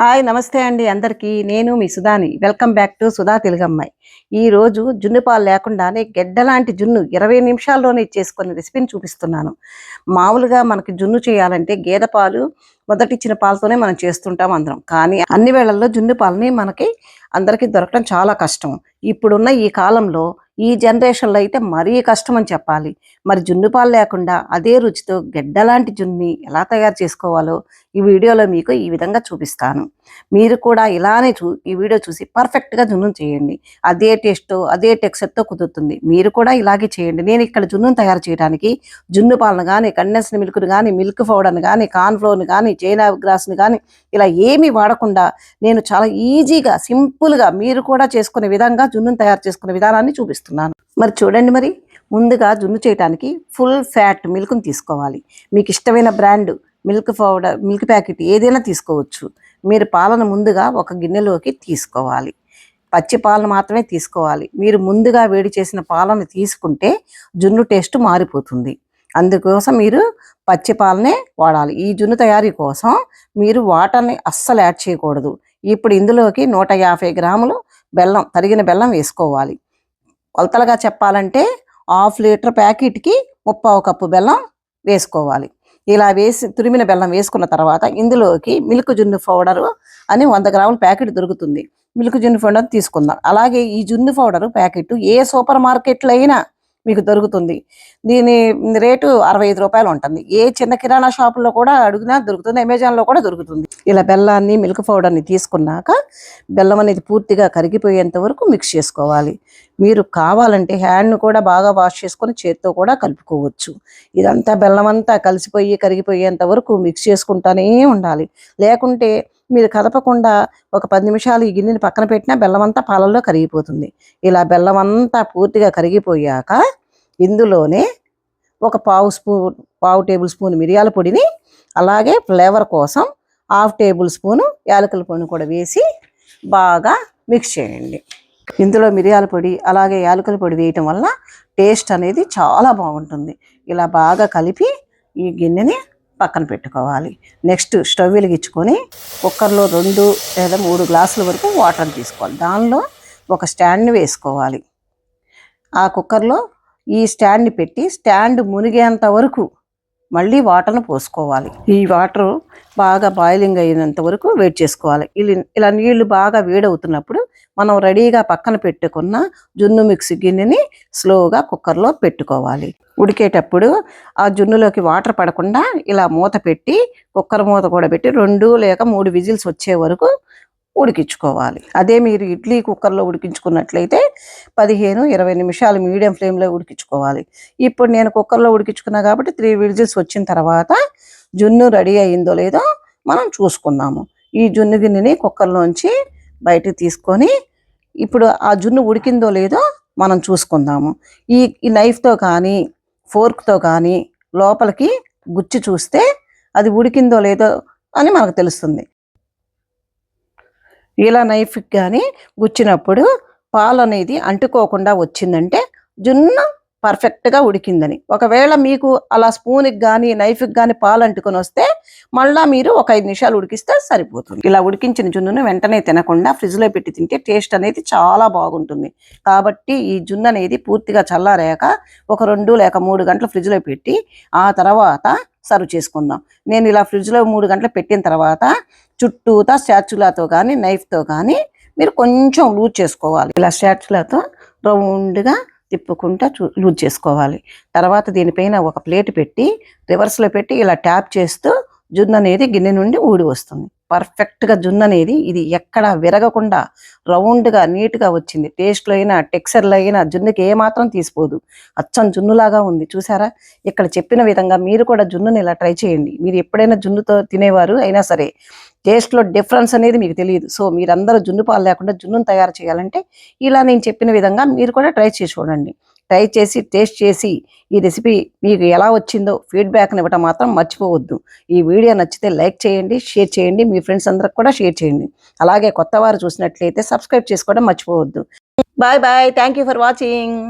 Hi నమస్తే అండి అందరికీ. నేను మీ సుధాని. వెల్కమ్ బ్యాక్ టు సుధా తెలుగమ్మాయి. ఈ రోజు జున్ను పాలు లేకుండానే గెడ్డ లాంటి జున్ను ఇరవై నిమిషాల్లోనే చేసుకునే రెసిపీని చూపిస్తున్నాను. మామూలుగా మనకి జున్ను చేయాలంటే గేదె పాలు మొదటిచ్చిన పాలతోనే మనం చేస్తుంటాం అందరం. కానీ అన్ని వేళల్లో జున్ను పాలని మనకి అందరికీ దొరకడం చాలా కష్టం. ఇప్పుడున్న ఈ కాలంలో ఈ జనరేషన్లో అయితే మరీ కష్టం అని చెప్పాలి. మరి జున్ను పాలు లేకుండా అదే రుచితో గెడ్డలాంటి జున్ని ఎలా తయారు చేసుకోవాలో ఈ వీడియోలో మీకు ఈ విధంగా చూపిస్తాను. మీరు కూడా ఇలానే చూ ఈ వీడియో చూసి పర్ఫెక్ట్గా జున్ను చేయండి. అదే టేస్ట్ అదే టెక్స్చర్తో కుదురుతుంది. మీరు కూడా ఇలాగే చేయండి. నేను ఇక్కడ జున్నును తయారు చేయడానికి జున్ను పాలను కానీ కండెన్స్డ్ మిల్క్ను కానీ మిల్క్ పౌడర్ని కానీ కార్న్ ఫ్లోర్ని కానీ చైనా గ్రాస్ని కానీ ఇలా ఏమీ వాడకుండా నేను చాలా ఈజీగా సింపుల్గా మీరు కూడా చేసుకునే విధంగా జున్నును తయారు చేసుకునే విధానాన్ని చూపిస్తున్నాను. మరి చూడండి మరి ముందుగా జున్ను చేయడానికి ఫుల్ ఫ్యాట్ మిల్క్ని తీసుకోవాలి. మీకు ఇష్టమైన brand milk powder milk packet ఏదైనా తీసుకోవచ్చు. మీరు పాలను ముందుగా ఒక గిన్నెలోకి తీసుకోవాలి. పచ్చి పాలను మాత్రమే తీసుకోవాలి. మీరు ముందుగా వేడి చేసిన పాలను తీసుకుంటే జున్ను టేస్ట్ మారిపోతుంది. అందుకోసం మీరు పచ్చి పాలనే వాడాలి. ఈ జున్ను తయారీ కోసం మీరు వాటర్ని అస్సలు యాడ్ చేయకూడదు. ఇప్పుడు ఇందులోకి నూట యాభై గ్రాములు బెల్లం తరిగిన బెల్లం వేసుకోవాలి. కొలతలుగా చెప్పాలంటే హాఫ్ లీటర్ ప్యాకెట్కి ముప్పావు కప్పు బెల్లం వేసుకోవాలి. ఇలా వేసి తురిమిన బెల్లం వేసుకున్న తర్వాత ఇందులోకి మిల్క్ జున్ను పౌడరు అని వంద గ్రాముల ప్యాకెట్ దొరుకుతుంది. మిల్క్ జున్ను పౌడర్ తీసుకుందాం. అలాగే ఈ జున్ను పౌడర్ ప్యాకెట్ ఏ సూపర్ మార్కెట్లో అయినా మీకు దొరుకుతుంది. దీని రేటు అరవై ఐదు రూపాయలు ఉంటుంది. ఏ చిన్న కిరాణా షాపుల్లో కూడా అడిగినా దొరుకుతుంది. అమెజాన్లో కూడా దొరుకుతుంది. ఇలా బెల్లాన్ని మిల్క్ పౌడర్ని తీసుకున్నాక బెల్లం అనేది పూర్తిగా కరిగిపోయేంత వరకు మిక్స్ చేసుకోవాలి. మీరు కావాలంటే హ్యాండ్ను కూడా బాగా వాష్ చేసుకొని చేత్తో కూడా కలుపుకోవచ్చు. ఇదంతా బెల్లం అంతా కలిసిపోయి కరిగిపోయేంత వరకు మిక్స్ చేసుకుంటానే ఉండాలి. లేకుంటే మీరు కదపకుండా ఒక పది నిమిషాలు ఈ గిన్నెని పక్కన పెట్టినా బెల్లం అంతా పాలల్లో కరిగిపోతుంది. ఇలా బెల్లం అంతా పూర్తిగా కరిగిపోయాక ఇందులోనే ఒక పావు స్పూన్ పావు టేబుల్ స్పూన్ మిరియాల పొడిని అలాగే ఫ్లేవర్ కోసం హాఫ్ టేబుల్ స్పూను యాలకుల పొడిని కూడా వేసి బాగా మిక్స్ చేయండి. ఇందులో మిరియాల పొడి అలాగే యాలకుల పొడి వేయటం వల్ల టేస్ట్ అనేది చాలా బాగుంటుంది. ఇలా బాగా కలిపి ఈ గిన్నెని పక్కన పెట్టుకోవాలి. నెక్స్ట్ స్టవ్ వెలిగించుకొని కుక్కర్లో రెండు లేదా మూడు గ్లాసుల వరకు వాటర్ తీసుకోవాలి. దానిలో ఒక స్టాండ్ని వేసుకోవాలి. ఆ కుక్కర్లో ఈ స్టాండ్ని పెట్టి స్టాండ్ మునిగేంత వరకు మళ్ళీ వాటర్ను పోసుకోవాలి. ఈ వాటర్ బాగా బాయిలింగ్ అయినంత వరకు వెయిట్ చేసుకోవాలి. ఇలా ఇలా నీళ్ళు బాగా వేడవుతున్నప్పుడు మనం రెడీగా పక్కన పెట్టుకున్న జున్ను మిక్స్ గిన్నెని స్లోగా కుక్కర్లో పెట్టుకోవాలి. ఉడికేటప్పుడు ఆ జున్నులోకి వాటర్ పడకుండా ఇలా మూత పెట్టి కుక్కర్ మూత కూడా పెట్టి రెండు లేక మూడు విజిల్స్ వచ్చే వరకు ఉడికించుకోవాలి. అదే మీరు ఇడ్లీ కుక్కర్లో ఉడికించుకున్నట్లయితే పదిహేను ఇరవై నిమిషాలు మీడియం ఫ్లేమ్లో ఉడికించుకోవాలి. ఇప్పుడు నేను కుక్కర్లో ఉడికించుకున్నా కాబట్టి త్రీ విడిజిల్స్ వచ్చిన తర్వాత జున్ను రెడీ అయిందో లేదో మనం చూసుకుందాము. ఈ జున్ను గిన్నెని కుక్కర్లోంచి బయటకు తీసుకొని ఇప్పుడు ఆ జున్ను ఉడికిందో లేదో మనం చూసుకుందాము. ఈ ఈ నైఫ్తో కానీ ఫోర్క్తో కానీ లోపలికి గుచ్చి చూస్తే అది ఉడికిందో లేదో అని మనకు తెలుస్తుంది. ఇలా నైఫ్ కానీ గుచ్చినప్పుడు పాలు అనేది అంటుకోకుండా వచ్చిందంటే జున్ను పర్ఫెక్ట్గా ఉడికిందని. ఒకవేళ మీకు అలా స్పూన్కి కానీ నైఫ్కి కానీ పాలు అంటుకొని వస్తే మళ్ళీ మీరు ఒక ఐదు నిమిషాలు ఉడికిస్తే సరిపోతుంది. ఇలా ఉడికించిన జున్నును వెంటనే తినకుండా ఫ్రిడ్జ్లో పెట్టి తింటే టేస్ట్ అనేది చాలా బాగుంటుంది. కాబట్టి ఈ జున్ను అనేది పూర్తిగా చల్లారాక ఒక రెండు లేక మూడు గంటలు ఫ్రిడ్జ్లో పెట్టి ఆ తర్వాత సర్వ్ చేసుకుందాం. నేను ఇలా ఫ్రిడ్జ్లో మూడు గంటలు పెట్టిన తర్వాత చుట్టూతా స్టాచ్యులాతో కానీ నైఫ్తో కానీ మీరు కొంచెం లూజ్ చేసుకోవాలి. ఇలా స్టాచ్యులాతో రౌండ్గా తిప్పుకుంటా చూ లూజ్ చేసుకోవాలి. తర్వాత దీనిపైన ఒక ప్లేట్ పెట్టి రివర్స్లో పెట్టి ఇలా ట్యాప్ చేస్తూ జున్ను అనేది గిన్నె నుండి ఊడి వస్తుంది. పర్ఫెక్ట్గా జున్ను అనేది ఇది ఎక్కడ విరగకుండా రౌండ్గా నీట్గా వచ్చింది. టేస్ట్లో అయినా టెక్స్చర్లో అయినా జున్నుకి ఏమాత్రం తీసిపోదు. అచ్చం జున్నులాగా ఉంది. చూసారా? ఇక్కడ చెప్పిన విధంగా మీరు కూడా జున్నుని ఇలా ట్రై చేయండి. మీరు ఎప్పుడైనా జున్నుతో తినేవారు అయినా సరే టేస్ట్లో డిఫరెన్స్ అనేది మీకు తెలియదు. సో మీరందరూ జున్ను పాలు లేకుండా జున్నును తయారు చేయాలంటే ఇలా నేను చెప్పిన విధంగా మీరు కూడా ట్రై చేసి చూడండి. ట్రై చేసి టేస్ట్ చేసి ఈ రెసిపీ మీకు ఎలా వచ్చిందో ఫీడ్బ్యాక్ని ఇవ్వటం మాత్రం మర్చిపోవద్దు. ఈ వీడియో నచ్చితే లైక్ చేయండి షేర్ చేయండి మీ ఫ్రెండ్స్ అందరికి కూడా షేర్ చేయండి. అలాగే కొత్త వారు చూసినట్లయితే సబ్స్క్రైబ్ చేసుకోవడం మర్చిపోవద్దు. Bye bye. Thank you for watching.